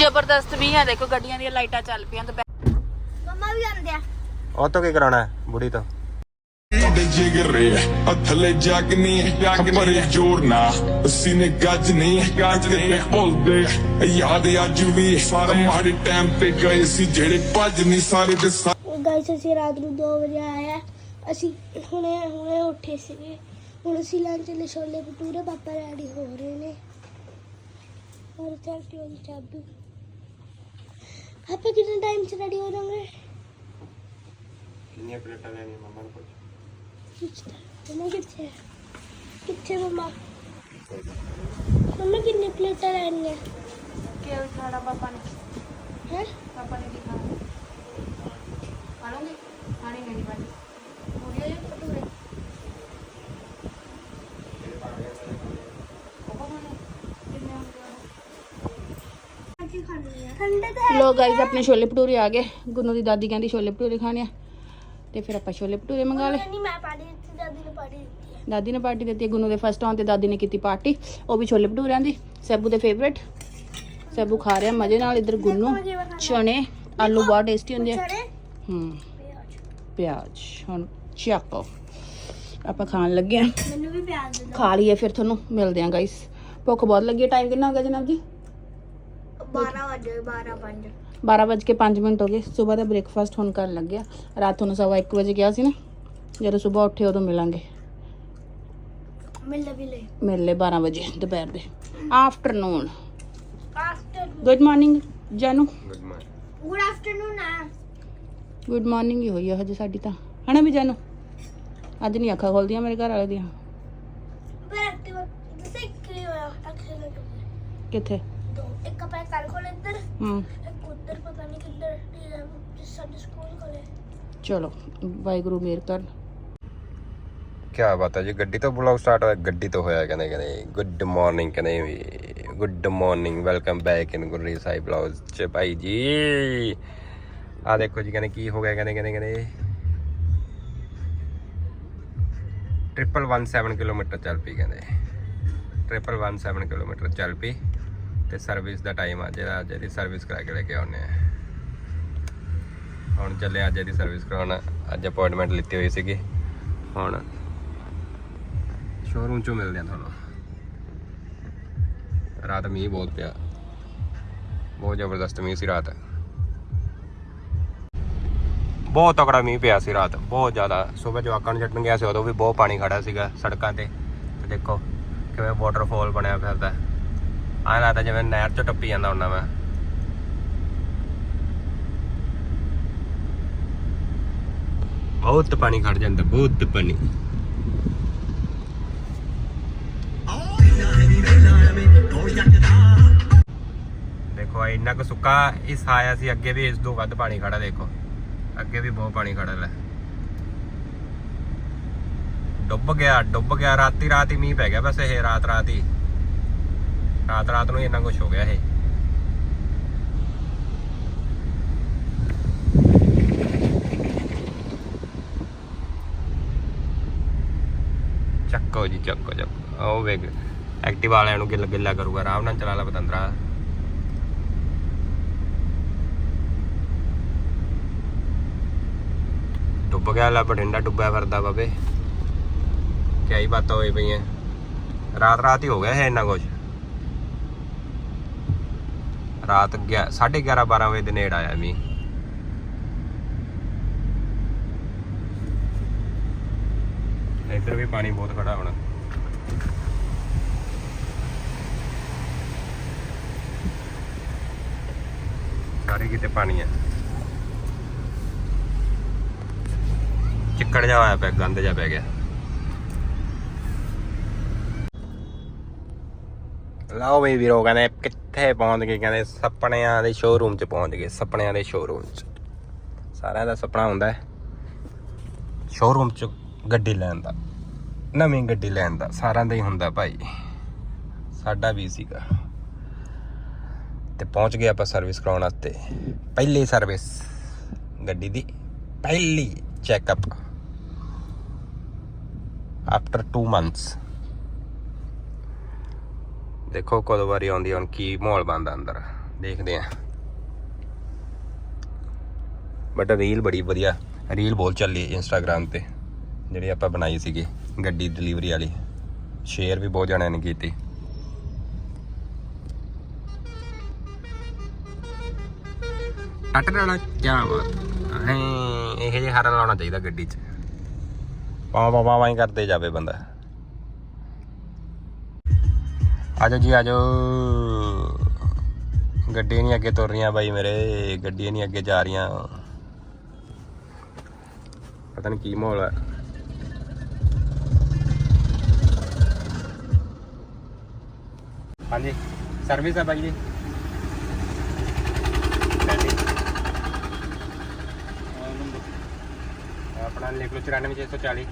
ਜ਼ਬਰਦਸਤ ਵੀ ਆ ਦੇਖੋ ਗੱਡੀਆਂ ਦੀਆਂ ਲਾਈਟਾਂ ਚੱਲ ਪਈਆਂ ਤੇ ਮੰਮਾ ਵੀ ਆਉਂਦੇ ਆ। ਉਹ ਤੋਂ ਕੀ ਕਰਾਉਣਾ ਹੈ ਬੁੜੀ ਤੋਂ? ਦੇ ਜਿਗਰੇ ਅਥਲੇ ਜਗਨੀ ਪਰੇ ਜੋਰ ਨਾ ਸੀਨੇ ਗੱਜ ਨਹੀਂ ਗੱਜ ਦੇ ਬੋਲਦੇ ਯਾਦ ਅੱਜ ਵੀ ਸਾਰੇ। ਮਾੜੇ ਟਾਈਮ ਤੇ ਗਏ ਸੀ ਜਿਹੜੇ ਭੱਜ ਨਹੀਂ ਸਾਰੇ ਦੇ ਸਾਰੇ ਗਾਇਸ ਅਸੀਂ ਰਾਤ ਨੂੰ 2 ਵਜੇ ਆਏ ਆ ਅਸੀਂ ਹੁਣੇ ਹੁਣੇ ਉੱਠੇ ਸੀਗੇ। ਹੁਣ ਅਸੀਂ ਲੰਚ ਲਈ ਛੋਲੇ ਭਟੂਰੇ ਪਾਪਾ ਰੈਡੀ ਹੋ ਰਹੇ ਨੇ। ਔਰ ਚਾਬੀ ਪਾਪਾ ਕਿੰਨੇ ਟਾਈਮ ਚ ਰੈਡੀ ਹੋ ਜਾਵਾਂਗੇ? ਕਿੰਨੀਆਂ ਪਲੇਟਾਂ ਲੈਣੀਆਂ ਮੰਮਾ ਨੂੰ ਪੁੱਛ। ਕਿੱਥੇ ਮੰਮਾ ਕਿੱਥੇ ਹੈ? ਕਿੱਥੇ ਮੰਮਾ? ਮੰਮਾ ਕਿੰਨੇ ਪਲੇਟਾਂ ਲੈਣੀਆਂ? ਕੀ ਖਾਣਾ ਪਾਪਾ ਨੇ। ਹੈ? ਪਾਪਾ ਨੇ ਕੀ ਖਾਣਾ? ਖਾਣੋਗੇ? ਖਾਣੀ ਮੇਰੀ ਬਾਜੀ ਪੂਰੀ ਹੋਈ ਭਟੂਰੇ ਉਹ ਖਾਣੇ ਕਿੰਨੇ ਹੁੰਦੇ ਆ ਠੰਡੇ ਤਾਂ ਲੋ ਗਾਈਜ਼ ਆਪਣੇ ਛੋਲੇ ਭਟੂਰੇ ਆ ਗਏ। ਗੁੰਨੂ ਦੀ ਦਾਦੀ ਕਹਿੰਦੀ ਛੋਲੇ ਭਟੂਰੇ ਖਾਣੇ ਆ। ਤੇ ਫਿਰ ਆਪਾਂ ਛੋਲੇ ਭਟੂਰੇ ਮੰਗਾ ਲਏ। ਨਹੀਂ ਮੈਂ ਪਾੜੀ ਦਿੱਤੀ ਦਾਦੀ ਨੇ ਪਾੜੀ ਦਿੱਤੀ ਹੈ ਦਾਦੀ ਨੇ ਪਾਰਟੀ ਦਿੱਤੀ ਗੁੰਨੂ ਦੇ ਫਸਟ ਆਉਣ ਤੇ ਦਾਦੀ ਨੇ ਕੀਤੀ ਪਾਰਟੀ। ਉਹ ਵੀ ਛੋਲੇ ਭਟੂਰਿਆਂ ਦੀ। ਸੈਬੂ ਦੇ ਫੇਵਰੇਟ ਸੈਬੂ ਖਾ ਰਿਹਾ ਮਜ਼ੇ ਨਾਲ ਇਧਰ ਗੁੰਨੂ। ਚਣੇ ਆਲੂ ਬਹੁਤ ਟੇਸਟੀ ਹੁੰਦੇ ਆ। ਚੜੇ ਹੂੰ। ਪਿਆਜ਼। ਹੁਣ ਚੱਕੋ। ਆਪਾਂ ਖਾਣ ਲੱਗੇ ਆ। ਮੈਨੂੰ ਵੀ ਪਿਆਜ਼ ਦੇ ਖਾ ਲਈਏ ਫਿਰ ਤੁਹਾਨੂੰ। ਮਿਲਦੇ ਆ ਗਾਇਸ ਭੁੱਖ ਬਹੁਤ ਲੱਗੀ ਟਾਈਮ ਕਿੰਨਾ ਹੋ ਗਿਆ ਜਨਾਬ ਜੀ? 12 ਵਜੇ 12 5 12 ਵੱਜ ਕੇ 5 ਮਿੰਟ ਹੋ ਗਏ ਸਵੇਰ ਦਾ ਬ੍ਰੇਕਫਾਸਟ ਹੁਣ ਕਰਨ ਲੱਗਿਆ ਰਾਤ ਨੂੰ ਸਵਾ 1 ਵਜੇ ਗਿਆ ਸੀ ਨਾ ਜਦੋਂ ਸਵੇਰ ਉੱਠੇ ਉਦੋਂ ਮਿਲਾਂਗੇ ਮਿਲ ਵੀ ਲੈ ਮਿਲ ਲੈ 12 ਵਜੇ ਦੁਪਹਿਰ ਦੇ ਆਫਟਰਨੂਨ ਆਫਟਰ ਗੁੱਡ ਮਾਰਨਿੰਗ ਜਾਨੂ ਗੁੱਡ ਮਾਰਨਿੰਗ ਗੁੱਡ ਆਫਟਰਨੂਨ ਆ ਗੁੱਡ ਮਾਰਨਿੰਗ ਹੀ ਹੋਈ ਆ ਹਜੇ ਸਾਡੀ ਤਾਂ ਹਨਾ ਵੀ ਜਾਨੂ ਅੱਜ ਨਹੀਂ ਅੱਖਾਂ ਖੋਲਦੀਆਂ ਮੇਰੇ ਘਰ ਵਾਲੇ ਦੀਆਂ ਪਰ ਐਕਟਿਵ ਦੱਸੇ ਕੀ ਹੋਇਆ ਐਕਸੀਡੈਂਟ ਹੋ ਗਿਆ ਕਿੱਥੇ ਦੋ ਇੱਕ ਆਪਣੇ ਘਰ ਕੋਲ ਇੱਧਰ ਹੂੰ। ਇੱਕ ਉੱਧਰ ਪਤਾ ਨਹੀਂ ਕਿੱਧਰ ਜਿਸ ਸਾਡੇ ਸਕੂਲ ਕੋਲੇ ਚਲੋ ਵਾਹਿਗੁਰੂ ਮੇਰ ਕਰ। ਕੀ ਬਾਤ ਹੈ ਜੀ ਗੱਡੀ ਤੋਂ ਬਲੌਗ ਸਟਾਰਟ ਹੋਇਆ ਗੱਡੀ ਤੋਂ ਹੋਇਆ ਕਹਿੰਦੇ ਕਹਿੰਦੇ ਗੁੱਡ ਮਾਰਨਿੰਗ ਕਹਿੰਦੇ ਵੀ good morning welcome back in ਗੁਰਰੀ ਸਾਹਿਬ ਬਲੌਗਸ ਚ ਭਾਈ ਜੀ। ਆ ਦੇਖੋ ਜੀ ਕਹਿੰਦੇ ਕੀ ਹੋ ਗਿਆ ਕਹਿੰਦੇ ਕਹਿੰਦੇ ਕਹਿੰਦੇ। ਟ੍ਰਿਪਲ 17 ਕਿਲੋਮੀਟਰ ਚੱਲ ਪਈ ਕਹਿੰਦੇ। ਟ੍ਰਿਪਲ 17 ਕਿਲੋਮੀਟਰ ਚੱਲ ਪਈ। ਤੇ ਸਰਵਿਸ ਦਾ ਟਾਈਮ ਆ ਜਿਹੜਾ, ਅੱਜ ਇਹਦੀ ਸਰਵਿਸ ਕਰਾ ਕੇ ਲੈ ਕੇ ਆਉਨੇ ਆ ਹੁਣ ਚੱਲੇ ਅੱਜ ਇਹਦੀ ਸਰਵਿਸ ਕਰਾਉਣ। ਅੱਜ ਅਪਾਇੰਟਮੈਂਟ ਲਿੱਤੀ ਹੋਈ ਸੀਗੀ। ਹੁਣ ਸ਼ੋਰੂਮ ਚੋਂ ਮਿਲਦੇ ਆ ਤੁਹਾਨੂੰ। ਰਾਤ ਮੀਂਹ ਬਹੁਤ ਪਿਆ। ਬਹੁਤ ਜ਼ਬਰਦਸਤ ਮੀਂਹ ਸੀ ਰਾਤ। ਬਹੁਤ ਤਕੜਾ ਮੀਂਹ ਪਿਆ ਸੀ ਰਾਤ। ਬਹੁਤ ਜ਼ਿਆਦਾ। ਸਵੇਰ ਜਵਾਕਾਂ ਨੂੰ ਛੱਡਣ ਗਿਆ ਸੀ ਉਦੋਂ ਵੀ ਬਹੁਤ ਪਾਣੀ ਖੜਾ ਸੀਗਾ ਸੜਕਾਂ ਤੇ। ਤੇ ਦੇਖੋ ਕਿਵੇਂ ਵਾਟਰਫਾਲ ਬਣਿਆ ਫਿਰਦਾ। ਆਹ ਲੱਗਦਾ ਜਿਵੇਂ ਨਹਿਰ ਚੋਂ ਟੱਪੀ ਜਾਂਦਾ ਹੁੰਦਾ ਮੈਂ। ਬਹੁਤ ਪਾਣੀ ਖੜ ਜਾਂਦਾ, ਬਹੁਤ ਪਾਣੀ। ਦੇਖੋ ਇੰਨਾ ਕੁ ਸੁੱਕਾ ਇਸ ਆਇਆ ਸੀ, ਅੱਗੇ ਵੀ ਇਸ ਤੋਂ ਵੱਧ ਪਾਣੀ ਖੜਾ, ਦੇਖੋ। ਅੱਗੇ ਵੀ ਬਹੁਤ ਪਾਣੀ ਖੜਾ ਲੈ। ਡੁੱਬ ਗਿਆ ਡੁੱਬ ਗਿਆ ਰਾਤੀ ਰਾਤ ਹੀ ਮੀਂਹ ਪੈ ਗਿਆ ਬਸ ਇਹ ਰਾਤ ਰਾਤ ਹੀ ਰਾਤ ਰਾਤ ਨੂੰ ਇੰਨਾ ਕੁਝ ਹੋ ਗਿਆ ਇਹ। ਚੱਕੋ ਜੀ, ਚੱਕੋ ਚੱਕੋ। ਉਹ ਵੇਖ ਐਕਟਿਵ ਵਾਲਿਆਂ ਨੂੰ ਗਿੱਲ ਗਿੱਲਾ ਕਰੂਗਾ, ਆਰਾਮ ਨਾਲ ਚਲਾ ਲਾ ਬਤੰਦਰਾ ਡੁੱਬ ਗਿਆ ਲਾ, ਬਠਿੰਡਾ ਡੁੱਬਿਆ ਫਿਰਦਾ ਬਾਬੇ। ਕਿਆ ਹੀ ਬਾਤਾਂ ਹੋਈ ਪਈਆਂ। ਰਾਤ ਰਾਤ ਹੀ ਹੋ ਗਿਆ ਹੈ ਇੰਨਾ ਕੁਝ ਰਾਤ 11:30 12 ਵਜੇ ਦੇ ਨੇੜ ਆਇਆ ਮੀ ਇੱਧਰ ਵੀ ਪਾਣੀ ਬਹੁਤ ਖੜਾ ਹੋਣਾ। ਸਾਰੇ ਕਿਤੇ ਪਾਣੀ ਹੈ ਚਿੱਕੜ ਜਾ ਹੋਇਆ ਪਿਆ, ਗੰਦ ਜਾ ਪੈ ਗਿਆ। ਲਓ ਵੀ ਵੀਰੋ, ਕਹਿੰਦੇ ਕਿੱਥੇ ਪਹੁੰਚ ਗਏ, ਕਹਿੰਦੇ ਸੁਪਨਿਆਂ ਦੇ ਸ਼ੋਰੂਮ 'ਚ ਪਹੁੰਚ ਗਏ, ਸੁਪਨਿਆਂ ਦੇ ਸ਼ੋਰੂਮ 'ਚ। ਸਾਰਿਆਂ ਦਾ ਸੁਪਨਾ ਹੁੰਦਾ ਹੈ ਸ਼ੋਰੂਮ 'ਚ ਗੱਡੀ ਲੈਣ ਦਾ, ਨਵੀਂ ਗੱਡੀ ਲੈਣ ਦਾ, ਸਾਰਿਆਂ ਦਾ ਹੀ ਹੁੰਦਾ ਭਾਈ। ਸਾਡਾ ਵੀ ਸੀਗਾ। ਤੇ ਪਹੁੰਚ ਗਏ ਆਪਾਂ ਸਰਵਿਸ ਕਰਾਉਣ ਵਾਸਤੇ। ਪਹਿਲੀ ਸਰਵਿਸ ਗੱਡੀ ਦੀ ਪਹਿਲੀ ਚੈੱਕਅਪ ਆਫਟਰ 2 ਮੰਥਸ ਦੇਖੋ ਕਦੋਂ ਵਾਰੀ ਆਉਂਦੀ ਹੁਣ ਕੀ ਮਾਹੌਲ ਬਣਦਾ ਅੰਦਰ। ਦੇਖਦੇ ਆ। ਬਟ ਰੀਲ ਬੜੀ ਵਧੀਆ ਰੀਲ ਬਹੁਤ ਚੱਲੀ ਇੰਸਟਾਗ੍ਰam ਤੇ ਜਿਹੜੀ ਆਪਾਂ ਬਣਾਈ ਸੀਗੀ ਗੱਡੀ ਡਿਲੀਵਰੀ ਵਾਲੀ। ਸ਼ੇਅਰ ਵੀ ਬਹੁਤ ਜਣਿਆਂ ਨੇ ਕੀਤੀ। ਕੱਟ ਲੈਣਾ ਕੀ ਬਾਤ। ਹੈ ਇਹ ਜਿਹੇ ਹਾਰਨ ਲਾਉਣਾ ਚਾਹੀਦਾ ਗੱਡੀ 'ਚ। ਪਾ ਪਾ ਪਾ ਹੀ ਕਰਦੇ ਜਾਵੇ ਬੰਦਾ। ਆਜੋ ਜੀ, ਆਜੋ। ਗੱਡੀ ਨਹੀਂ ਅੱਗੇ ਤੁਰ ਰਹੀਆਂ ਬਾਈ ਮੇਰੇ ਗੱਡੀ ਨਹੀਂ ਅੱਗੇ ਜਾ ਰਹੀਆਂ। ਪਤਾ ਨਹੀਂ ਕੀ ਮਾਹੌਲ ਹੈ ਹਾਂਜੀ, ਸਰਵਿਸ ਹੈ ਬਾਈ ਜੀ। ਆਪਣਾ ਲਿਖ ਲਓ 94640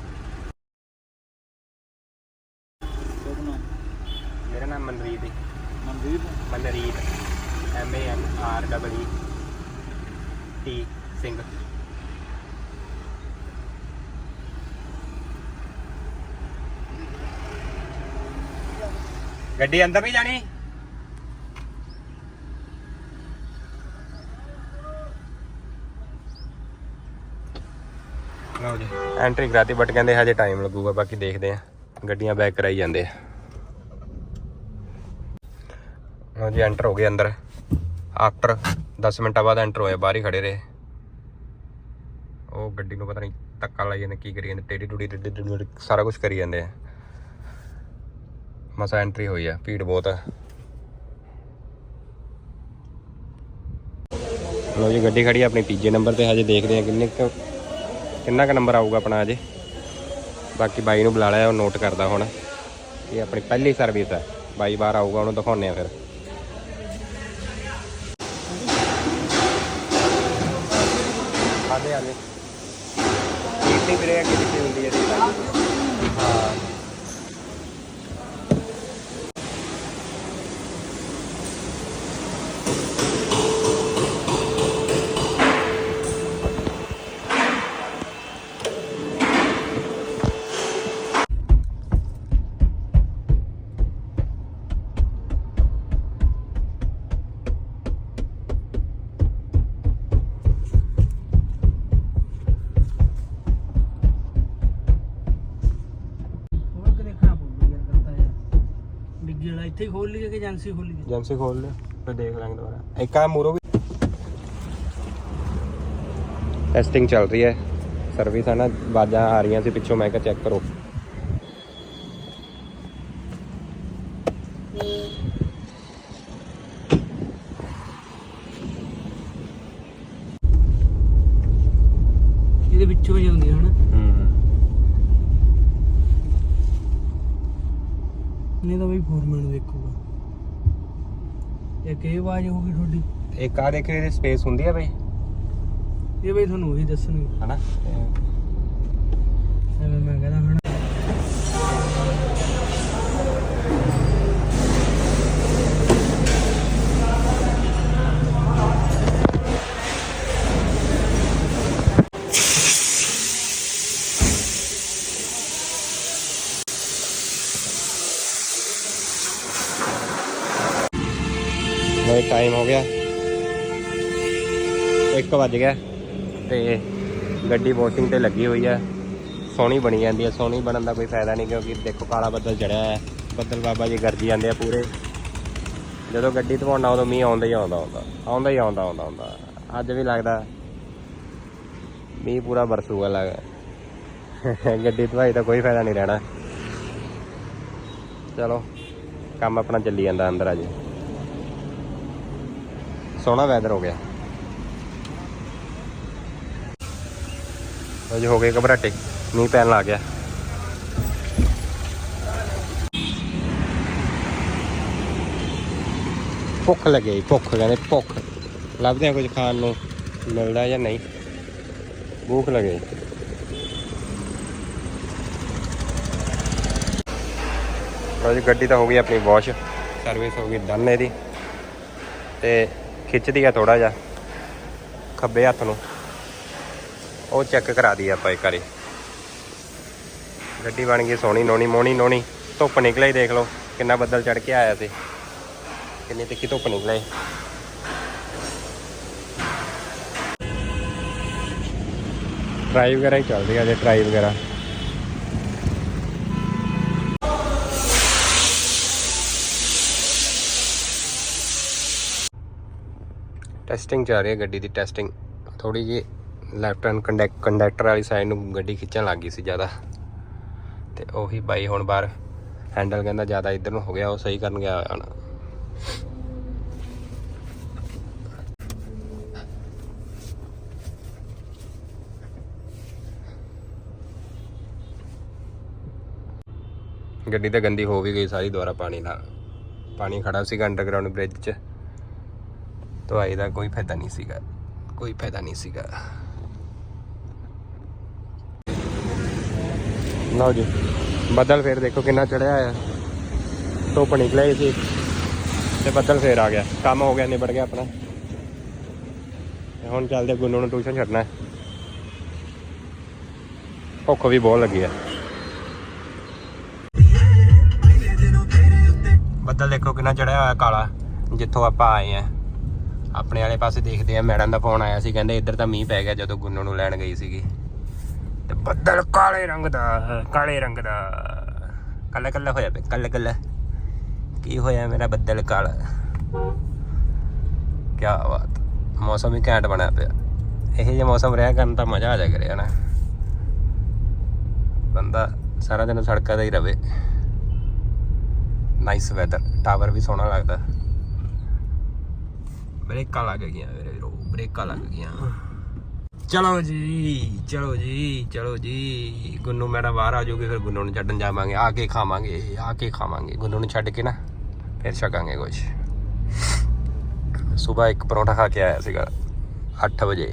ਟੀ ਸਿੰਘ। ਗੱਡੀ ਅੰਦਰ ਨਹੀਂ ਜਾਣੀ? ਲਓ ਜੀ। ਐਂਟਰੀ ਕਰਾਤੀ ਬਟ ਕਹਿੰਦੇ ਹਜੇ ਟਾਈਮ ਲੱਗੂਗਾ, ਬਾਕੀ ਦੇਖਦੇ ਆ ਗੱਡੀਆਂ ਬੈਕ ਕਰਾਈ ਜਾਂਦੇ ਆ। ਹਾਂ ਜੀ ਐਂਟਰ ਹੋ ਗਏ ਅੰਦਰ। ਆਫਟਰ 10 ਮਿੰਟਾਂ ਬਾਅਦ ਐਂਟਰ ਹੋਏ ਬਾਹਰ ਹੀ ਖੜੇ ਰਹੇ। ਉਹ ਗੱਡੀ ਨੂੰ ਪਤਾ ਨਹੀਂ ਧੱਕਾ ਲਾਈ ਜਾਂਦੇ, ਕੀ ਕਰੀ ਜਾਂਦੇ ਟੇਡੀ ਟੂਡੀ ਟੇਡੀ ਟੂਡੀ ਸਾਰਾ ਕੁਝ ਕਰੀ ਜਾਂਦੇ ਆ। ਮਸਾ ਐਂਟਰੀ ਹੋਈ ਆ, ਭੀੜ ਬਹੁਤ ਆ। ਲੋ ਜੀ, ਗੱਡੀ ਖੜੀ ਆਪਣੀ ਤੀਜੇ ਨੰਬਰ ਤੇ, ਹਜੇ ਦੇਖਦੇ ਆ ਕਿੰਨੇ ਕੁ, ਕਿੰਨਾ ਕੁ ਨੰਬਰ ਆਊਗਾ ਆਪਣਾ ਹਜੇ। ਬਾਕੀ ਬਾਈ ਨੂੰ ਬੁਲਾ ਲਿਆ, ਉਹ ਨੋਟ ਕਰਦਾ ਹੁਣ। ਇਹ ਆਪਣੀ ਪਹਿਲੀ ਸਰਵਿਸ ਹੈ ਬਾਈ ਬਾਰ ਆਊਗਾ, ਉਹਨੂੰ ਦਿਖਾਉਂਦੇ ਆ ਫਿਰ। ਆਦੇ ਆਦੇ ਕਿੰਨੀ ਵੀਰੇ ਅੱਗੇ ਹੁੰਦੀ ਹੈ ਦੇਖ ਇੱਥੇ ਹੀ ਖੋਲ ਲਈਏ ਕਿ ਏਜੰਸੀ ਖੋਲ ਲਈਏ? ਏਜੰਸੀ ਖੋਲ ਲੈ ਫਿਰ ਦੇਖ ਲਾਂਗੇ ਦੁਬਾਰਾ। ਇੱਕ ਆ ਮੂਰੋ ਵੀ ਟੈਸਟਿੰਗ ਚੱਲ ਰਹੀ ਹੈ। ਸਰਵਿਸ ਹੈ ਨਾ ਬਾਜਾਂ ਆ ਰਹੀਆਂ ਸੀ ਪਿੱਛੋਂ ਮੈਂ ਕਿਹਾ ਚੈੱਕ ਕਰੋ ਇਹਦੇ ਵਿੱਚੋਂ ਹੀ ਆਉਂਦੀ ਹਨਾ ਹੂੰ ਨਹੀਂ ਤਾਂ ਬਈ ਫੋਰਮੈਨ ਦੇਖੂਗਾ ਇੱਕ ਇਹ ਆਵਾਜ਼ ਹੋਊਗੀ ਤੁਹਾਡੀ। ਇੱਕ ਆ ਦੇਖੋ ਇਹਦੀ ਸਪੇਸ ਹੁੰਦੀ ਹੈ ਬਈ? ਇਹ ਬਈ ਤੁਹਾਨੂੰ ਉਹੀ ਦੱਸਣਗੇ। ਹਨਾ? ਐਵੇਂ ਮੈਂ ਕਹਿੰਦਾ ਹਨਾ ਟਾਈਮ ਹੋ ਗਿਆ। 1 ਵੱਜ ਗਿਆ ਤੇ ਗੱਡੀ ਵਾਸ਼ਿੰਗ ਤੇ ਲੱਗੀ ਹੋਈ ਹੈ ਸੋਹਣੀ ਬਣੀ ਜਾਂਦੀ ਹੈ ਸੋਹਣੀ ਬਣਨ ਦਾ ਕੋਈ ਫਾਇਦਾ ਨਹੀਂ ਕਿਉਂਕਿ ਦੇਖੋ ਕਾਲਾ ਬੱਦਲ ਚੜਿਆ ਹੈ ਬੱਦਲ ਬਾਬਾ ਜੀ ਗਰਜੀ ਜਾਂਦੇ ਆ ਪੂਰੇ। ਜਦੋਂ ਗੱਡੀ ਧਵਾਉਣਾ ਉਦੋਂ ਮੀਂਹ ਆਉਂਦਾ ਹੀ ਆਉਂਦਾ ਆਉਂਦਾ ਆਉਂਦਾ ਹੀ ਆਉਂਦਾ ਆਉਂਦਾ ਆਉਂਦਾ। ਅੱਜ ਵੀ ਲੱਗਦਾ। ਮੀਂਹ ਪੂਰਾ ਵਰਸੂਗਾ ਲੱਗਦਾ ਗੱਡੀ ਧਵਾਈ ਦਾ ਕੋਈ ਫਾਇਦਾ ਨਹੀਂ ਰਹਿਣਾ। ਚਲੋ, ਕੰਮ ਆਪਣਾ ਚੱਲੀ ਜਾਂਦਾ ਅੰਦਰ ਅਜੇ ਸੋਹਣਾ ਵੈਦਰ ਹੋ ਗਿਆ। ਅਜੇ ਹੋ ਗਏ ਘਬਰਾਟੇ। ਮੀਂਹ ਪੈਣ ਲੱਗ ਗਿਆ। ਭੁੱਖ ਲੱਗੇ ਭੁੱਖ, ਕਹਿੰਦੇ ਭੁੱਖ। ਲੱਭਦੇ ਆ ਕੁਝ ਖਾਣ ਨੂੰ ਮਿਲਦਾ ਜਾਂ ਨਹੀਂ। ਭੁੱਖ ਲੱਗੇ ਲਓ ਜੀ, ਗੱਡੀ ਤਾਂ ਹੋ ਗਈ ਆਪਣੀ ਵਾਸ਼ ਸਰਵਿਸ ਹੋ ਗਈ ਡਨ ਇਹਦੀ। ਤੇ ਖਿੱਚਦੀ ਆ ਥੋੜਾ ਜਿਹਾ। ਖੱਬੇ ਹੱਥ ਨੂੰ। ਉਹ ਚੈੱਕ ਕਰਾ ਦਈਏ ਆਪਾਂ ਇੱਕ ਵਾਰੀ। ਗੱਡੀ ਬਣ ਗਈ ਸੋਹਣੀ, ਨੋਣੀ ਮੋਣੀ ਨੋਣੀ। ਧੁੱਪ ਨਿਕਲੇ ਦੇਖ ਲਓ, ਕਿੰਨਾ ਬੱਦਲ ਚੜ ਕੇ ਆਇਆ ਸੀ। ਕਿੰਨੀ ਤਿੱਖੀ ਧੁੱਪ ਨਿਕਲੇ। ਟਰਾਈ ਵਗੈਰਾ ਹੀ ਚੱਲਦੀ ਆ ਜੇ ਟਰਾਈ ਵਗੈਰਾ। ਟੈਸਟਿੰਗ ਚੱਲ ਰਹੀ ਹੈ ਗੱਡੀ ਦੀ ਟੈਸਟਿੰਗ ਥੋੜੀ ਜੀ ਲੈਫਟ ਹੈਂਡ ਕੰਡਕਟਰ ਵਾਲੀ ਸਾਈਡ ਨੂੰ ਗੱਡੀ ਖਿੱਚਣ ਲੱਗ ਗਈ ਸੀ ਜ਼ਿਆਦਾ। ਤੇ ਉਹੀ ਬਾਈ ਹੁਣ ਬਾਹਰ ਹੈਂਡਲ ਕਹਿੰਦਾ ਜ਼ਿਆਦਾ ਇੱਧਰ ਨੂੰ ਹੋ ਗਿਆ, ਉਹ ਸਹੀ ਕਰਨ ਗਿਆ ਹੋਇਆ ਗੱਡੀ ਤਾਂ ਗੰਦੀ ਹੋ ਵੀ ਗਈ ਸਾਰੀ ਦੁਆਰਾ ਪਾਣੀ ਨਾਲ। ਪਾਣੀ ਖੜਾ ਸੀਗਾ ਅੰਡਰਗਰਾਉਂਡ ਬ੍ਰਿਜ 'ਚ। ਧੁਆਈ ਦਾ ਕੋਈ ਫਾਇਦਾ ਨਹੀਂ ਸੀਗਾ। ਕੋਈ ਫਾਇਦਾ ਨਹੀਂ ਸੀਗਾ। ਲਓ ਜੀ, ਬੱਦਲ ਫੇਰ ਦੇਖੋ ਕਿੰਨਾ ਚੜਿਆ ਆ। ਧੁੱਪ ਨਿਕਲਿਆ ਸੀ ਤੇ ਬੱਦਲ ਫੇਰ ਆ ਗਿਆ। ਕੰਮ ਹੋ ਗਿਆ, ਨਿਬੜ ਗਿਆ ਆਪਣਾ। ਹੁਣ ਚੱਲਦੇ ਗੁੰਨੂ ਨੂੰ ਟਿਊਸ਼ਨ ਛੱਡਣਾ। ਹੈ ਭੁੱਖ ਵੀ ਬਹੁਤ ਲੱਗੀ ਆ। ਬੱਦਲ ਦੇਖੋ ਕਿੰਨਾ ਚੜਿਆ ਹੋਇਆ ਕਾਲਾ, ਜਿੱਥੋਂ ਆਪਾਂ ਆਏ ਆ। ਆਪਣੇ ਵਾਲੇ ਪਾਸੇ ਦੇਖਦੇ ਆ, ਮੈਡਮ ਦਾ ਫੋਨ ਆਇਆ ਸੀ, ਕਹਿੰਦੇ ਇੱਧਰ ਤਾਂ ਮੀਂਹ ਪੈ ਗਿਆ ਜਦੋਂ ਗੁੰਨੂ ਨੂੰ ਲੈਣ ਗਈ ਸੀਗੀ। ਤੇ ਬੱਦਲ ਕਾਲੇ ਰੰਗ ਦਾ, ਕਾਲੇ ਰੰਗ ਦਾ। ਕੱਲਾ ਕੱਲਾ ਹੋਇਆ ਪਿਆ, ਕੱਲਾ ਕੱਲਾ। ਕੀ ਹੋਇਆ ਮੇਰਾ ਬੱਦਲ ਕਾਲਾ? ਕੀ ਬਾਤ, ਮੌਸਮ ਹੀ ਘੈਂਟ ਬਣਿਆ ਪਿਆ। ਇਹੋ ਜਿਹਾ ਮੌਸਮ ਰਿਹਾ ਕਰਨ ਤਾਂ ਮਜ਼ਾ ਆ ਜਾ ਕਰਿਆ ਨਾ ਬੰਦਾ ਸਾਰਾ ਦਿਨ ਸੜਕਾਂ ਤੇ ਹੀ ਰਵੇ। ਨਾਈਸ ਵੈਦਰ ਟਾਵਰ ਵੀ ਸੋਹਣਾ ਲੱਗਦਾ। ਬ੍ਰੇਕਾਂ ਲੱਗ ਗਈਆਂ ਮੇਰੇ ਵੀਰੋ ਬ੍ਰੇਕਾਂ ਲੱਗ ਗਈਆਂ। ਚਲੋ ਜੀ ਚਲੋ ਜੀ ਚਲੋ ਜੀ। ਗੁੰਨੂ ਮੈਡਮ ਬਾਹਰ ਆ ਜਾਊਗੀ ਫਿਰ ਗੁੰਨੂ ਨੂੰ ਛੱਡਣ ਜਾਵਾਂਗੇ। ਆ ਕੇ ਖਾਵਾਂਗੇ ਆ ਕੇ ਖਾਵਾਂਗੇ। ਗੁੰਨੂ ਨੂੰ ਛੱਡ ਕੇ ਨਾ ਫਿਰ ਛਕਾਂਗੇ ਕੁਝ ਸਵੇਰ ਇੱਕ ਪਰੌਂਠਾ ਖਾ ਕੇ ਆਇਆ ਸੀਗਾ 8 ਵਜੇ।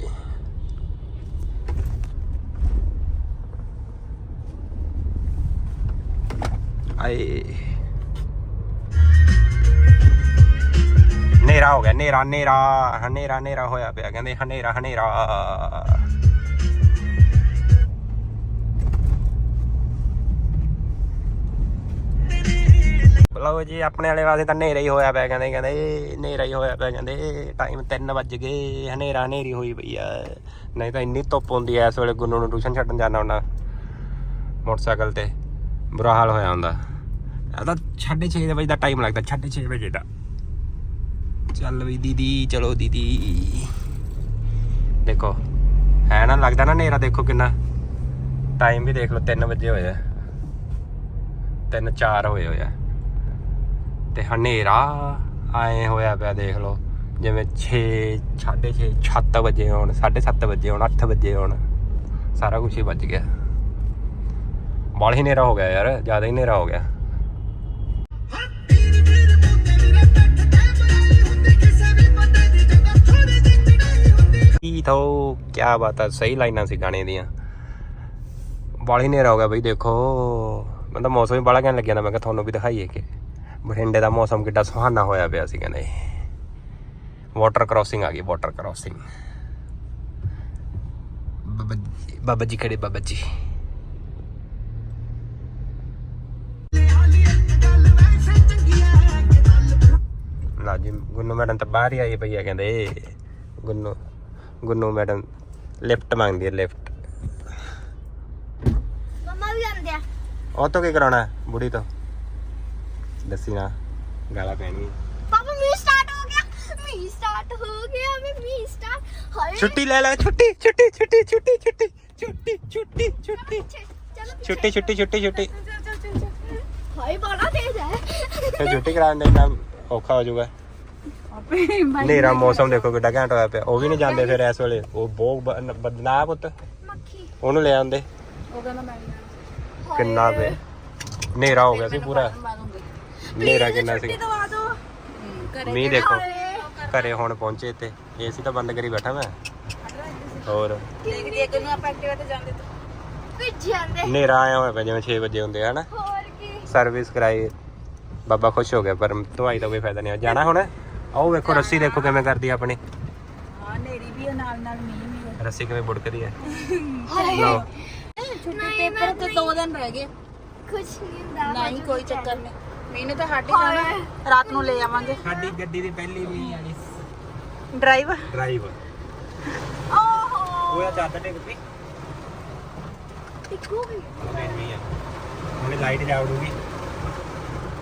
ਆਏ। ਹਨੇਰਾ ਹੋ ਗਿਆ, ਹਨੇਰਾ ਹਨੇਰਾ ਹਨੇਰਾ ਹਨੇਰਾ ਹੋਇਆ ਪਿਆ, ਕਹਿੰਦੇ ਹਨੇਰਾ ਹਨੇਰਾ। ਲਓ ਜੀ, ਆਪਣੇ ਵਾਲੇ ਵਾਸਤੇ ਤਾਂ ਹਨੇਰਾ ਹੀ ਹੋਇਆ ਪਿਆ, ਕਹਿੰਦੇ ਕਹਿੰਦੇ ਹਨੇਰਾ ਹੀ ਹੋਇਆ ਪਿਆ, ਕਹਿੰਦੇ ਟਾਈਮ 3 ਵੱਜ ਗਏ, ਹਨੇਰਾ, ਹਨੇਰੀ ਹੋਈ ਪਈ ਆ। ਨਹੀਂ ਤਾਂ ਇੰਨੀ ਧੁੱਪ ਹੁੰਦੀ ਐ ਇਸ ਵੇਲੇ ਗੁੰਨੂ ਨੂੰ ਟਿਊਸ਼ਨ ਛੱਡਣ ਜਾਣਾ ਹੁੰਦਾ, ਮੋਟਰਸਾਈਕਲ ਤੇ, ਬੁਰਾ ਹਾਲ ਹੋਇਆ ਹੁੰਦਾ। ਇਹ ਤਾਂ 6:30 ਵਜੇ ਦਾ ਟਾਈਮ ਲੱਗਦਾ 6:30 ਵਜੇ ਦਾ। ਚੱਲ ਵੀ ਦੀਦੀ, ਚਲੋ ਦੀਦੀ। ਦੇਖੋ, ਹੈ ਨਾ, ਲੱਗਦਾ ਨਾ ਹਨੇਰਾ ਦੇਖੋ ਕਿੰਨਾ। ਟਾਈਮ ਵੀ ਦੇਖ ਲਓ 3 ਵਜੇ ਹੋਏ ਆ 3 4 ਹੋਏ ਹੋਏ ਆ ਤੇ ਹਨੇਰਾ ਆਏ ਹੋਇਆ ਪਿਆ, ਦੇਖ ਲਓ। ਜਿਵੇਂ 6 6:30 7 ਵਜੇ ਹੋਣ 7:30 ਵਜੇ ਹੋਣ 8 ਵਜੇ ਹੋਣ। ਸਾਰਾ ਕੁਝ ਹੀ ਵੱਜ ਗਿਆ। ਬਾਲ ਹੀ ਹਨੇਰਾ ਹੋ ਗਿਆ ਯਾਰ, ਜ਼ਿਆਦਾ ਹੀ ਹਨੇਰਾ ਹੋ ਗਿਆ। ਕੀ ਥੋ ਕੀ ਬਾਤ ਆ, ਸਹੀ ਲਾਈਨਾਂ ਸੀ ਗਾਣੇ ਦੀਆਂ। ਬਾਲ ਹੀ ਹਨੇਰਾ ਹੋ ਗਿਆ ਬਈ, ਦੇਖੋ। ਮਤਲਬ ਮੌਸਮ ਹੀ ਬੜਾ ਕਹਿਣ ਲੱਗਿਆ ਨਾ, ਮੈਂ ਕਿਹਾ ਤੁਹਾਨੂੰ ਵੀ ਦਿਖਾਈਏ ਕਿ ਬਠਿੰਡੇ ਦਾ ਮੌਸਮ ਕਿੱਡਾ ਸੁਹਾਨਾ ਹੋਇਆ ਪਿਆ ਸੀ ਕਹਿੰਦੇ। ਵਾਟਰ ਕ੍ਰਾਸਿੰਗ ਆ ਗਈ ਵਾਟਰ ਕ੍ਰਾਸਿੰਗ ਬਾਬਾ ਬਾਬਾ ਜੀ ਖੜੇ ਬਾਬਾ ਜੀ? ਲਾ ਜੀ, ਗੁੰਨੂ ਮੈਡਮ ਤਾਂ ਬਾਹਰ ਹੀ ਆਈ ਪਈ ਆ ਕਹਿੰਦੇ। ਗੁੰਨੂ ਗੁੰਨੂ ਮੈਡਮ ਲਿਫਟ ਮੰਗਦੀ ਹੈ ਲਿਫਟ। ਮੰਮਾ ਵੀ ਆਉਂਦੇ ਆ। ਉਹ ਤੋਂ ਕੀ ਕਰਾਉਣਾ ਹੈ ਬੁੜੀ ਤੋਂ? ਦੱਸੀ ਨਾ ਗਾਲਾਂ ਪੈਣੀ ਪਾਪਾ ਮੀ ਸਟਾਰਟ ਹੋ ਗਿਆ। ਮੀ ਸਟਾਰਟ ਹੋ ਗਿਆ ਮੈਂ ਮੀ ਸਟਾਰਟ ਹਾਏ। ਛੁੱਟੀ ਲੈ ਲੈ ਛੁੱਟੀ ਛੁੱਟੀ ਛੁੱਟੀ ਛੁੱਟੀ ਛੁੱਟੀ ਛੁੱਟੀ ਛੁੱਟੀ ਛੁੱਟੀ। ਛੁੱਟੀ ਛੁੱਟੀ ਛੁੱਟੀ ਛੁੱਟੀ। ਹਾਏ ਬੜਾ ਤੇਜ਼ ਹੈ। ਛੁੱਟੀ ਕਰਾਉਣ ਦੇ ਇੰਨਾ ਔਖਾ ਹੋ ਜਾਊਗਾ। ਹਨੇਰਾ ਮੌਸਮ ਦੇਖੋ ਕਿੱਡਾ ਘੈਂਟ ਹੋਇਆ ਪਿਆ। ਉਹ ਵੀ ਨਹੀਂ ਜਾਂਦੇ ਫਿਰ ਇਸ ਵੇਲੇ। ਉਹ ਬਹੁਤ ਬਦਨਾ ਪੁੱਤ। ਮੱਖੀ। ਉਹਨੂੰ ਲੈ ਆਂਦੇ ਉਹ ਕਹਿੰਦਾ ਮੈਂ ਨਹੀਂ ਕਿੰਨਾ ਵੇ ਹਨੇਰਾ ਹੋ ਗਿਆ ਸੀ ਪੂਰਾ। ਮਾਰੂੰਗੀ ਹਨੇਰਾ ਕਿੰਨਾ ਸੀ ਦਵਾ ਦੋ ਘਰੇ ਮੀਂਹ ਦੇਖੋ। ਘਰੇ ਹੁਣ ਪਹੁੰਚੇ ਤੇ ਏਸੀ ਤਾਂ ਬੰਦ ਕਰੀ ਬੈਠਾ ਮੈਂ। ਹੋਰ? ਦੇਖਦੀ ਇੱਕ ਨੂੰ ਆਪਾਂ ਐਕਟਿਵਾ ਤੇ ਜਾਂਦੇ ਤਾਂ। ਵੀ ਜਾਂਦੇ। ਹਨੇਰਾ ਆਇਆ ਹੋਇਆ ਪਿਆ ਜਿਵੇਂ 6 ਵਜੇ ਹੁੰਦੇ ਆ ਹਨਾ? ਹੋਰ ਕੀ। ਸਰਵਿਸ ਕਰਾਈ। ਬਾਬਾ ਖੁਸ਼ ਹੋ ਗਿਆ ਪਰ ਦਵਾਈ ਦਾ ਕੋਈ ਫਾਇਦਾ ਨਹੀਂ। ਜਾਣਾ ਹੁਣ? ਆਓ ਵੇਖੋ ਰੱਸੀ ਦੇਖੋ ਕਿਵੇਂ ਕਰਦੀ ਆ ਆਪਣੀ। ਹਾਂ ਨੇਰੀ ਵੀ ਆ ਨਾਲ ਨਾਲ ਮੀਂਹ ਵੀ ਰੱਸੀ ਕਿਵੇਂ ਬੁੜਕਦੀ ਹੈ ਹਾਏ। ਲਓ। ਛੁੱਟੀ ਪੇਪਰ ਤੇ 2 ਦਿਨ ਰਹਿ ਗਏ। ਕੁਛ ਨਹੀਂ ਹੁੰਦਾ ਨਹੀਂ ਕੋਈ ਚੱਕਰ ਨਹੀਂ। ਮੀਂਹ ਨੇ ਤਾਂ ਹਟ ਹੀ ਜਾਣਾ। ਰਾਤ ਨੂੰ ਲੈ ਆਵਾਂਗੇ। ਸਾਡੀ ਗੱਡੀ ਦੀ ਪਹਿਲੀ ਵੀ ਆਣੀ ਡਰਾਈਵ ਡਰਾਈਵ ਓਹੋ। ਉਹ ਆ ਚਾਦਰ ਟੇਕ ਪਈ ਟਿਕੂਗੀ ਹੁਣੇ ਲਾਈਟ ਜਾਵੜੂਗੀ।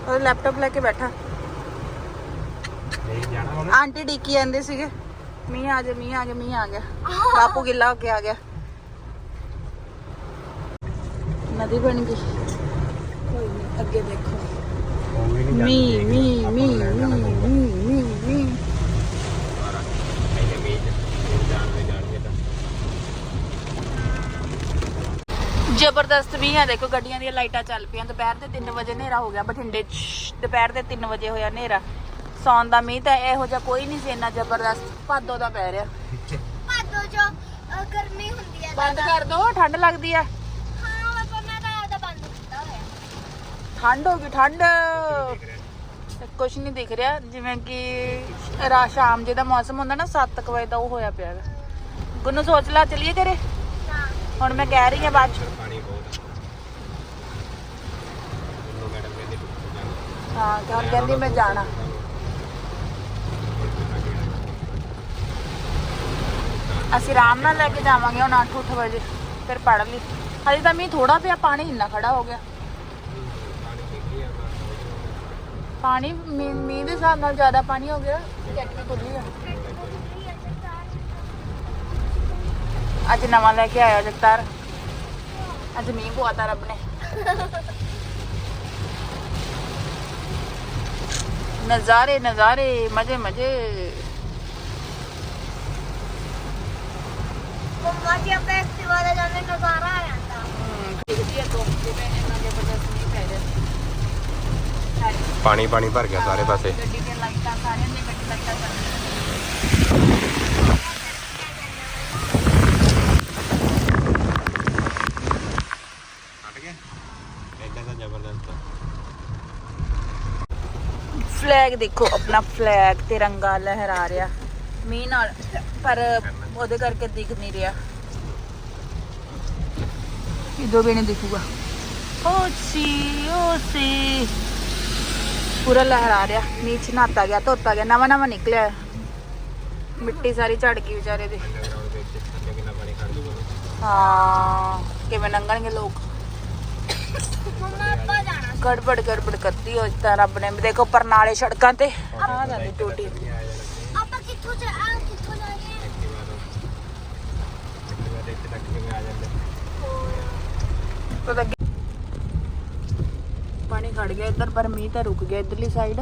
ਉਹ ਲੈਪਟਾਪ ਲੈ ਕੇ ਬੈਠਾ। ਆਂਟੀ ਡੀਕੀ ਜਾਂਦੇ ਸੀਗੇ। ਮੀਂਹ ਆ ਗਿਆ ਮੀਂਹ ਆ ਗਿਆ ਮੀਂਹ ਆ ਗਿਆ। ਬਾਪੂ ਗਿੱਲਾ ਹੋ ਕੇ ਆ ਗਿਆ। ਨਦੀ ਬਣ ਗਈ। ਕੋਈ ਨਹੀਂ ਅੱਗੇ ਦੇਖੋ। ਵੀ ਜਾਣਦੇ ਜਾਣਗੇ ਤਾਂ। ਜ਼ਬਰਦਸਤ ਮੀਂਹ ਆ ਦੇਖੋ ਗੱਡੀਆਂ ਦੀਆਂ ਲਾਈਟਾਂ ਚੱਲ ਪਈਆਂ। ਦੁਪਹਿਰ ਦੇ 3 ਵਜੇ ਹਨੇਰਾ ਹੋ ਗਿਆ ਬਠਿੰਡੇ 'ਚ। ਦੁਪਹਿਰ ਦੇ 3 ਵਜੇ ਹੋਇਆ ਹਨੇਰਾ। ਸੌਣ ਦਾ ਮੀਂਹ ਤਾਂ ਇਹੋ ਜਿਹਾ ਕੋਈ ਨਹੀਂ ਸੀ ਇੰਨਾ ਜ਼ਬਰਦਸਤ ਭਾਦੋ ਦਾ ਪੈ ਰਿਹਾ। ਭਾਦੋ ਜੋ ਅ, ਗਰਮੀ ਹੁੰਦੀ ਹੈ ਬੰਦ ਕਰ ਦੋ ਠੰਡ ਲੱਗਦੀ ਆ। ਹਾਂ ਪਾਪਾ ਮੈਂ ਤਾਂ ਆਦਾ ਬੰਦ ਕੀਤਾ ਹੋਇਆ। ਠੰਡ ਹੋ ਗਈ ਠੰਡ। ਕੁਝ ਨਹੀਂ ਦਿਖ ਰਿਹਾ ਜਿਵੇਂ ਕਿ ਰਾ ਸ਼ਾਮ ਜੇ ਦਾ ਮੌਸਮ ਹੁੰਦਾ ਨਾ 7 ਵਜੇ ਦਾ ਉਹ ਹੋਇਆ ਪਿਆ ਵਾ। ਗੁੰਨੂ ਸੋਚ ਲਾ ਚਲੀਏ ਘਰੇ? ਨਾ ਹੁਣ ਮੈਂ ਕਹਿ ਰਹੀ ਹਾਂ ਬਾਅਦ ਚ। ਪਾਣੀ ਬਹੁਤ ਉਹ ਮੈਡਮ ਕਹਿੰਦੇ ਡੁੱਬ ਜਾਣਾ ਹਾਂ ਕਿ ਹੁਣ ਕਹਿੰਦੀ ਮੈਂ ਜਾਣਾ। ਅਸੀਂ ਆਰਾਮ ਨਾਲ ਲੈ ਕੇ ਜਾਵਾਂਗੇ ਹੁਣ 8-8 ਵਜੇ, ਫਿਰ ਪੜ ਲਈ। ਹਜੇ ਤਾਂ ਮੀਂਹ ਥੋੜਾ ਪਿਆ, ਪਾਣੀ ਇੰਨਾ ਖੜਾ ਹੋ ਗਿਆ। ਪਾਣੀ ਮੀਂਹ ਮੀਂਹ ਦੇ ਹਿਸਾਬ ਨਾਲ ਜ਼ਿਆਦਾ ਪਾਣੀ ਹੋ ਗਿਆ ਟੈਕਨੀ ਖੁੱਲੀ ਆ ਅੱਜ ਨਵਾਂ ਲੈ ਕੇ ਆਇਆ ਜਗਤਾਰ। ਅੱਜ ਮੀਂਹ ਪਵਾ ਤਾ ਰੱਬ ਨੇ। ਨਜ਼ਾਰੇ ਨਜ਼ਾਰੇ, ਮਜ਼ੇ ਮਜ਼ੇ। ਮੰਮਾ ਜੀ ਆਪਾਂ ਐਕਟਿਵਾ ਤੇ ਜਾਂਦੇ ਨਜ਼ਾਰਾ ਆ ਜਾਂਦਾ। ਦਿਖਦੀ ਹੈ ਤੋਂ ਜਿਵੇਂ ਇਹਨਾਂ ਦੇ ਬਜਟ ਨਹੀਂ ਪੈ ਰਹੇ ਪਾਣੀ ਪਾਣੀ ਭਰ ਗਿਆ ਸਾਰੇ ਪਾਸੇ। ਗੱਡੀ ਦੀਆਂ ਲਾਈਟਾਂ ਸਾਰਿਆਂ ਦੀਆਂ ਗੱਡੀ ਲਾਈਟਾਂ ਚੱਲ ਰਹੀਆਂ ਹਟ ਗਿਆ। ਐਡਾ ਤਾਂ ਜ਼ਬਰਦਸਤ ਫਲੈਗ ਦੇਖੋ ਆਪਣਾ ਫਲੈਗ ਤਿਰੰਗਾ ਲਹਿਰਾ ਰਿਹਾ। ਮੀਂਹ ਨਾਲ ਪਰ ਉਹਦੇ ਕਰਕੇ ਦਿਖ ਨਹੀਂ ਰਿਹਾ। ਇਦੋਂ ਵੀ ਨਹੀਂ ਦਿਖੂਗਾ ਓ ਸੀ ਓ ਸੀ ਪੂਰਾ ਲਹਿਰਾ ਰਿਹਾ ਮੀਂਹ ਚ ਨਹਾਤਾ ਗਿਆ ਧੋਤਾ ਗਿਆ ਨਵਾਂ ਨਵਾਂ ਨਿਕਲਿਆ। ਮਿੱਟੀ ਸਾਰੀ ਝੜ ਗਈ ਵਿਚਾਰੇ ਦੀ ਹਾਂ ਕਿਵੇਂ ਲੰਘਣਗੇ ਲੋਕ ਗੜਬੜ ਗੜਬੜ ਕਰਦੀ ਹੋ ਤਾਂ ਰੱਬ ਨੇ ਦੇਖੋ ਪਰਨਾਲੇ ਸੜਕਾਂ ਤੇ ਆ ਜਾਂਦੀ ਟੂਟੀ ਆਪਾਂ ਕਿੱਥੋਂ ਜਾ ਆ ਕਿੱਥੋਂ ਜਾਈਏ ਐਕਟਿਵਾ ਤੋਂ ਐਕਟਿਵਾ ਦੇ ਇੱਥੇ ਤੱਕ ਕਿਵੇਂ ਆ ਪਾਣੀ ਖੜ ਗਿਆ ਇੱਧਰ ਪਰ ਮੀਂਹ ਤਾਂ ਰੁਕ ਗਿਆ ਇੱਧਰਲੀ ਸਾਈਡ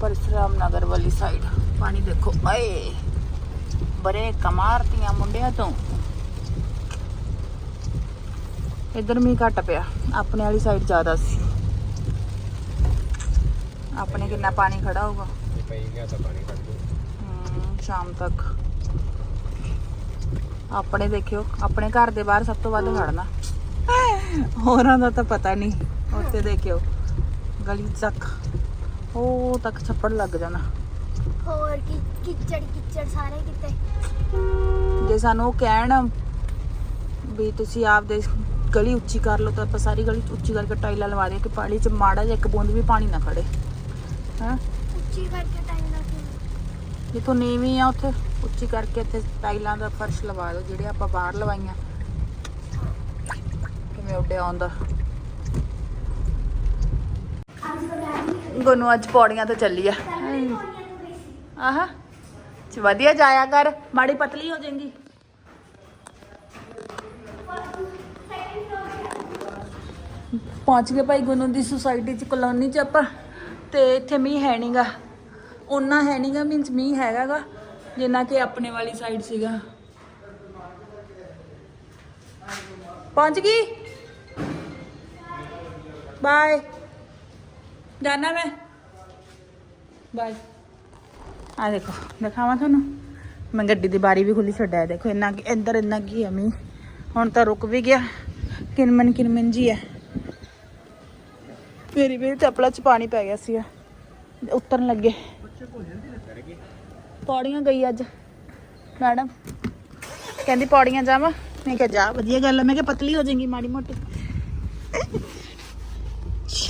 ਪਰਸ਼ਰਾਮ ਨਗਰ ਵਾਲੀ ਸਾਈਡ ਪਾਣੀ ਦੇਖੋ ਏ ਬਰੇ ਕਮਾਰਤੀਆਂ ਮੁੰਡਿਆਂ ਤੋਂ। ਇੱਧਰ ਮੀਂਹ ਘੱਟ ਪਿਆ। ਆਪਣੇ ਵਾਲੀ ਸਾਈਡ ਜ਼ਿਆਦਾ ਸੀ। ਆਪਣੇ ਕਿੰਨਾ ਪਾਣੀ ਖੜਾ ਹੋਊਗਾ? ਜੇ ਪਈ ਗਿਆ ਤਾਂ ਪਾਣੀ ਸ਼ਾਮ ਤੱਕ। ਆਪਣੇ ਦੇਖਿਓ ਆਪਣੇ ਘਰ ਦੇ ਬਾਹਰ ਸਭ ਤੋਂ ਵੱਧ ਖੜਨਾ। ਹੋਰਾਂ ਦਾ ਤਾਂ ਪਤਾ ਨਹੀਂ। ਉੱਥੇ ਦੇਖਿਓ ਗਲੀ ਤੱਕ। ਉਹ ਤੱਕ ਛੱਪੜ ਲੱਗ ਜਾਣਾ। ਹੋਰ ਕੀ ਕਿਚੜ ਕਿਚੜ ਸਾਰੇ ਕਿਤੇ। ਜੇ ਸਾਨੂੰ ਉਹ ਕਹਿਣ ਵੀ ਤੁਸੀਂ ਆਪਦੇ ਗਲੀ ਉੱਚੀ ਕਰ ਲਓ ਤਾਂ ਆਪਾਂ ਸਾਰੀ ਗਲੀ ਉੱਚੀ ਕਰਕੇ ਟਾਈਲਾਂ ਲਵਾ ਦੇ ਕਿ ਪਾਣੀ ਚ ਮਾੜਾ ਜਿਹਾ ਇੱਕ ਬੂੰਦ ਵੀ ਪਾਣੀ ਨਾ ਖੜੇ। ਹਾਂ? ਉੱਚੀ ਕਰਕੇ ਟਾਈਮ ਲੱਗ ਜਿੱਥੋਂ ਨੀਵੀਂ ਆ ਉੱਥੇ ਉੱਚੀ ਕਰਕੇ ਇੱਥੇ ਟਾਈਲਾਂ ਦਾ ਫਰਸ਼ ਲਵਾ ਦਿਓ ਜਿਹੜੇ ਆਪਾਂ ਬਾਹਰ ਲਵਾਈਆਂ। ਕਿਵੇਂ ਉੱਡੇ ਆਉਂਦਾ ਗੋਨੂ ਅੱਜ ਪੌੜੀਆਂ ਤੋਂ ਚੱਲੀ ਆ। ਆਹਾ ਵਧੀਆ ਜਾਇਆ ਕਰ, ਮਾੜੀ ਪਤਲੀ ਹੋ ਜਾਏਗੀ। ਪਹੁੰਚ ਗਏ ਭਾਈ ਗੁਰੂ ਦੀ ਸੁਸਾਇਟੀ ਚ ਕਲੋਨੀ ਚ ਆਪਾਂ, ਤੇ ਇੱਥੇ ਮੀਂਹ ਹੈ ਨਹੀਂਗਾ ਉਹਨਾਂ ਹੈ ਨਹੀਂਗਾ ਮੀਨਸ ਮੀਂਹ ਹੈਗਾਗਾ ਜਿੰਨਾ ਕਿ ਆਪਣੇ ਵਾਲੀ ਸਾਈਡ ਸੀਗਾ। ਪਹੁੰਚ ਗਈ? ਬਾਏ ਜਾਣਾ ਮੈਂ। ਬਾਏ ਆ ਦੇਖੋ ਦਿਖਾਵਾਂ ਤੁਹਾਨੂੰ। ਮੈਂ ਗੱਡੀ ਦੀ ਬਾਰੀ ਵੀ ਖੁੱਲੀ ਛੱਡਿਆ ਦੇਖੋ ਇੰਨਾ ਕੀ ਇੱਧਰ ਇੰਨਾ ਕੀ ਹੈ ਮੀਂਹ। ਹੁਣ ਤਾਂ ਰੁਕ ਵੀ ਗਿਆ। ਕਿਨਮਨ ਕਿਨਮਨ ਜੀ ਹੈ ਮੇਰੀ ਵੀ ਚੱਪਲਾਂ 'ਚ ਪਾਣੀ ਪੈ ਗਿਆ ਸੀਗਾ। ਉਤਰਨ ਲੱਗੇ। ਪੌੜੀਆਂ ਗਈ ਅੱਜ। ਮੈਡਮ ਕਹਿੰਦੀ ਪੌੜੀਆਂ ਜਾਵਾਂ। ਮੈਂ ਕਿਹਾ ਜਾ ਵਧੀਆ ਗੱਲ ਹੈ ਮੈਂ ਕਿਹਾ ਪਤਲੀ ਹੋ ਜਾਏਗੀ ਮਾੜੀ ਮੋਟੀ।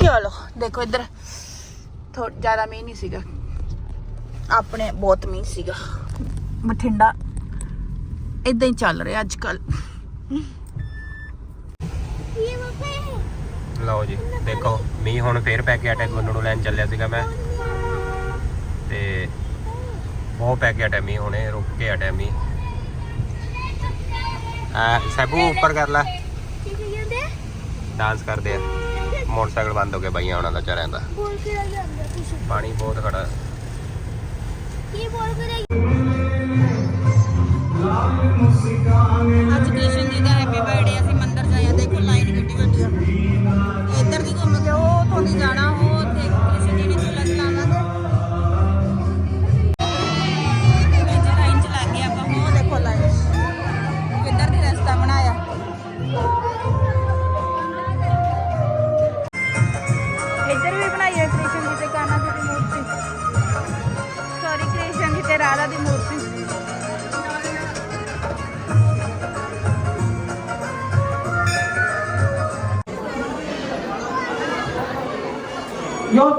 ਚਲੋ, ਦੇਖੋ ਇੱਧਰ ਥੋੜਾ ਜ਼ਿਆਦਾ ਮੀਂਹ ਨਹੀਂ ਸੀਗਾ। ਆਪਣੇ ਬਹੁਤ ਮੀਂਹ ਸੀਗਾ। ਬਠਿੰਡਾ ਇਦਾਂ ਹੀ ਚੱਲ ਰਿਹਾ ਅੱਜ ਕੱਲ ਲਓ ਜੀ, ਦੇਖੋ, ਮੀਂਹ ਹੁਣ ਫੇਰ ਪੈ ਕੇ ਹਟਿਆ ਨੂੰ ਲੈਣ ਚੱਲਿਆ ਸੀਗਾ ਮੈਂ। ਤੇ ਬਹੁਤ ਪੈ ਗਿਆ ਹਟਿਆ ਮੀਂਹ ਹੁਣੇ, ਰੁਕ ਕੇ ਹਟਿਆ ਮੀਂਹ। ਆ ਸਭੂ ਉੱਪਰ ਕਰ ਲੈ। ਡਾਂਸ ਕਰਦੇ ਆ। ਮੋਟਰਸਾਈਕਲ ਬੰਦ ਹੋ ਗਿਆ ਬਾਈਆਂ ਉਹਨਾਂ ਦਾ ਚਾਰਿਆਂ ਦਾ। ਕੇ ਪਾਣੀ ਬਹੁਤ ਖੜਾ।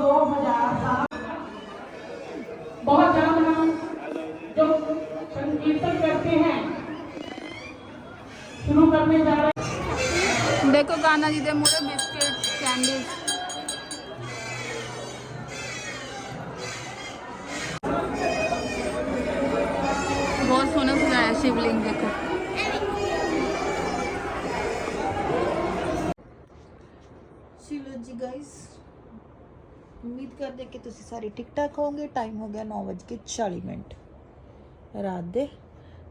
दो हज़ार सात। बहुत जन हम जो संकीर्तन करते हैं। शुरू करने जा रहे देखो गाना जी, दे मुझे बिस्किट कैंडीज ਕਿ ਤੁਸੀਂ ਸਾਰੇ ਠੀਕ ਠਾਕ ਹੋਵੋਗੇ? ਟਾਈਮ ਹੋ ਗਿਆ 9:40 ਮਿੰਟ। ਰਾਤ ਦੇ।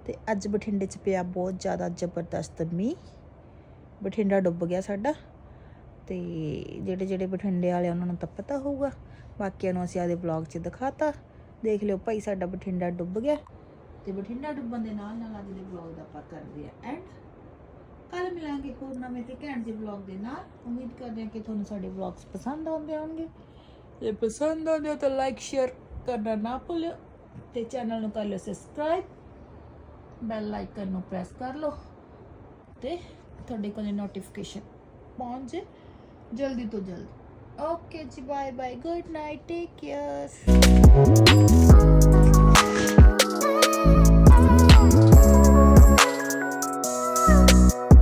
ਤੇ ਅੱਜ ਬਠਿੰਡੇ 'ਚ ਪਿਆ ਬਹੁਤ ਜ਼ਿਆਦਾ ਜ਼ਬਰਦਸਤ ਮੀਂਹ। ਬਠਿੰਡਾ ਡੁੱਬ ਗਿਆ ਸਾਡਾ। ਤੇ ਜਿਹੜੇ ਜਿਹੜੇ ਬਠਿੰਡੇ ਵਾਲੇ ਉਹਨਾਂ ਨੂੰ ਤਾਂ ਪਤਾ ਹੋਊਗਾ। ਬਾਕੀਆਂ ਨੂੰ ਅਸੀਂ ਆਦੇ ਵਲੌਗ 'ਚ ਦਿਖਾਤਾ। ਦੇਖ ਲਿਓ ਭਾਈ, ਸਾਡਾ ਬਠਿੰਡਾ ਡੁੱਬ ਗਿਆ। ਤੇ ਬਠਿੰਡਾ ਡੁੱਬਣ ਦੇ ਨਾਲ ਨਾਲ ਅੱਜ ਦੇ ਵਲੌਗ ਦਾ ਆਪਾਂ ਕਰਦੇ ਆ ਐਂਡ ਕੱਲ ਮਿਲਾਂਗੇ ਹੋਰ ਨਵੇਂ ਤੇ ਘੈਂਟ ਜਿਹੇ ਵਲੌਗ ਦੇ ਨਾਲ। ਉਮੀਦ ਕਰਦੇ ਹਾਂ ਕਿ ਤੁਹਾਨੂੰ ਸਾਡੇ ਵਲੌਗਸ ਪਸੰਦ ਆਉਂਦੇ ਹੋਣਗੇ। ਜੇ ਪਸੰਦ ਆਉਂਦੇ ਹੋ ਤਾਂ ਲਾਈਕ ਸ਼ੇਅਰ ਕਰਨਾ ਨਾ ਭੁੱਲਿਓ ਤੇ ਚੈਨਲ ਨੂੰ ਕਰ ਲਿਓ ਸਬਸਕ੍ਰਾਈਬ ਬੈਲ ਆਈਕਨ ਨੂੰ ਪ੍ਰੈਸ ਕਰ ਲਓ ਤੇ ਤੁਹਾਡੇ ਕੋਲ ਨੋਟੀਫਿਕੇਸ਼ਨ ਪਹੁੰਚ ਜੇ ਜਲਦੀ ਤੋਂ ਜਲਦੀ ਓਕੇ ਜੀ bye bye good night take care